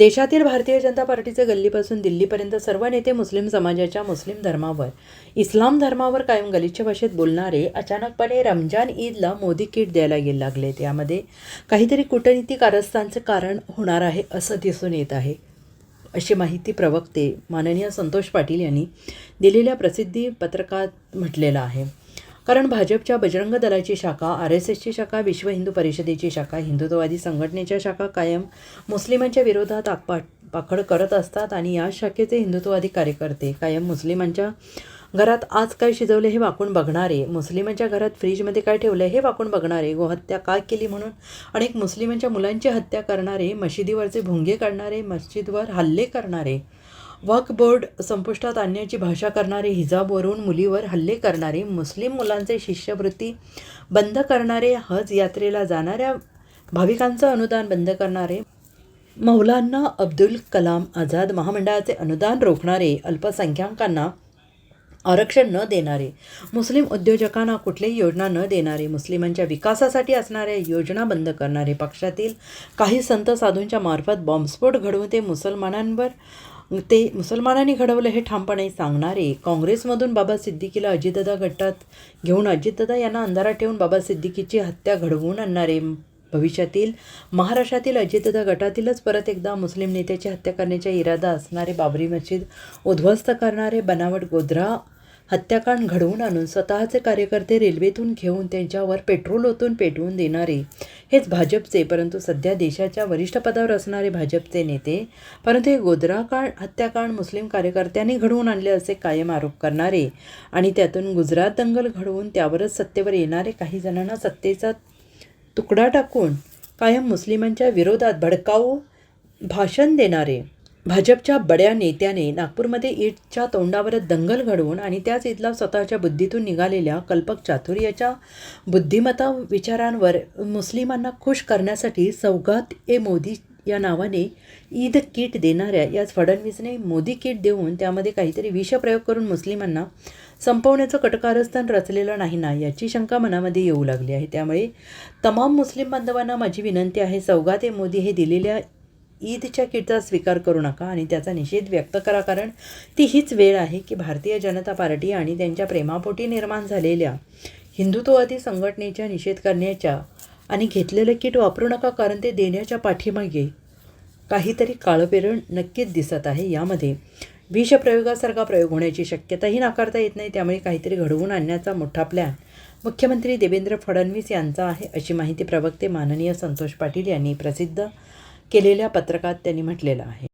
देशातील भारतीय जनता पार्टीचे गल्लीपासून दिल्लीपर्यंत सर्व नेते मुस्लिम समाजाच्या मुस्लिम धर्मावर इस्लाम धर्मावर कायम गलिच्छ भाषेत बोलणारे अचानकपणे रमजान ईदला मोदी किट द्यायला गेले लागले. त्यामध्ये काहीतरी कूटनीती कारस्थांचं कारण होणार आहे असं दिसून येत आहे. अशी माहिती प्रवक्ते माननीय संतोष पाटील यांनी दिलेल्या प्रसिद्धी पत्रकात म्हटलेलं आहे. कारण भाजपच्या बजरंग दलाची शाखा आर एस एसची शाखा विश्व हिंदू परिषदेची शाखा हिंदुत्ववादी संघटनेच्या शाखा कायम मुस्लिमांच्या विरोधात आकपाट पाखड करत असतात आणि या शाखेचे हिंदुत्ववादी कार्यकर्ते कायम मुस्लिमांच्या घरात आज काय शिजवले हे वाकून बघणारे मुस्लिमांच्या घरात फ्रीजमध्ये काय ठेवलं हे वाकून बघणारे गोहत्या का केली म्हणून अनेक मुस्लिमांच्या मुलांची हत्या करणारे मशिदीवरचे भुंगे काढणारे मस्जिदवर हल्ले करणारे वक्फ बोर्ड संपुष्टात आणण्याची भाषा करणारे हिजाबवरून मुलीवर हल्ले करणारे मुस्लिम मुलांचे शिष्यवृत्ती बंद करणारे हज यात्रेला जाणाऱ्या भाविकांचं अनुदान बंद करणारे मौलांना अब्दुल कलाम आझाद महामंडळाचे अनुदान रोखणारे अल्पसंख्याकांना आरक्षण न देणारे मुस्लिम उद्योजकांना कुठलीही योजना न देणारे मुस्लिमांच्या विकासासाठी असणाऱ्या योजना बंद करणारे पक्षातील काही संत साधूंच्या मार्फत बॉम्बस्फोट घडवून ते मुसलमानांवर ते मुसलमानांनी घडवलं हे ठामपणे सांगणारे काँग्रेसमधून बाबा सिद्दीकीला अजितदादा गटात घेऊन अजितदादा यांना अंधारात ठेवून बाबा सिद्दीकीची हत्या घडवून आणणारे भविष्यातील महाराष्ट्रातील अजितदा गटातीलच परत एकदा मुस्लिम नेत्याची हत्या करण्याचा इरादा असणारे बाबरी मशीद उद्ध्वस्त करणारे बनावट गोधरा हत्याकांड घडवून आणून स्वतःचे कार्यकर्ते रेल्वेतून घेऊन त्यांच्यावर पेट्रोल ओतून पेटवून देणारे. हेच भाजपचे परंतु सध्या देशाच्या वरिष्ठ पदावर असणारे भाजपचे नेते परंतु हे गोधराकांड हत्याकांड मुस्लिम कार्यकर्त्यांनी घडवून आणले असे कायम आरोप करणारे. आणि त्यातून गुजरात दंगल घडवून त्यावरच सत्तेवर येणारे काही जणांना सत्तेचा तुकडा टाकून कायम मुस्लिमांच्या विरोधात भडकाऊ भाषण देणारे. भाजपच्या बड्या नेत्याने नागपूरमध्ये ईदच्या तोंडावरच दंगल घडवून आणि त्याच ईदला स्वतःच्या बुद्धीतून निघालेल्या कल्पक चातुर्याच्या बुद्धिमत्ता विचारांवर मुस्लिमांना खुश करण्यासाठी सौगात ए मोदी या नावाने ईद किट देणाऱ्या याच फडणवीसने मोदी किट देऊन त्यामध्ये काहीतरी विषप्रयोग करून मुस्लिमांना संपवण्याचं कटकारस्थान रचलेलं नाही ना याची शंका मनामध्ये येऊ लागली आहे. त्यामुळे तमाम मुस्लिम बांधवांना माझी विनंती आहे सौगात ए मोदी हे दिलेल्या ईदच्या किटचा स्वीकार करू नका आणि त्याचा निषेध व्यक्त करा. कारण ती हीच वेळ आहे की भारतीय जनता पार्टी आणि त्यांच्या प्रेमापोटी निर्माण झालेल्या हिंदुत्ववादी संघटनेच्या निषेध करण्याच्या आणि घेतलेलं किट वापरू नका कारण ते देण्याच्या पाठीमागे काहीतरी काळपेरण नक्कीच दिसत आहे. यामध्ये विषप्रयोगासारखा प्रयोग होण्याची शक्यताही नाकारता येत नाही. त्यामुळे काहीतरी घडवून आणण्याचा मोठा प्लॅन मुख्यमंत्री देवेंद्र फडणवीस यांचा आहे अशी माहिती प्रवक्ते माननीय संतोष पाटील यांनी प्रसिद्ध केलेल्या पत्रकात त्यांनी म्हटलेलं आहे.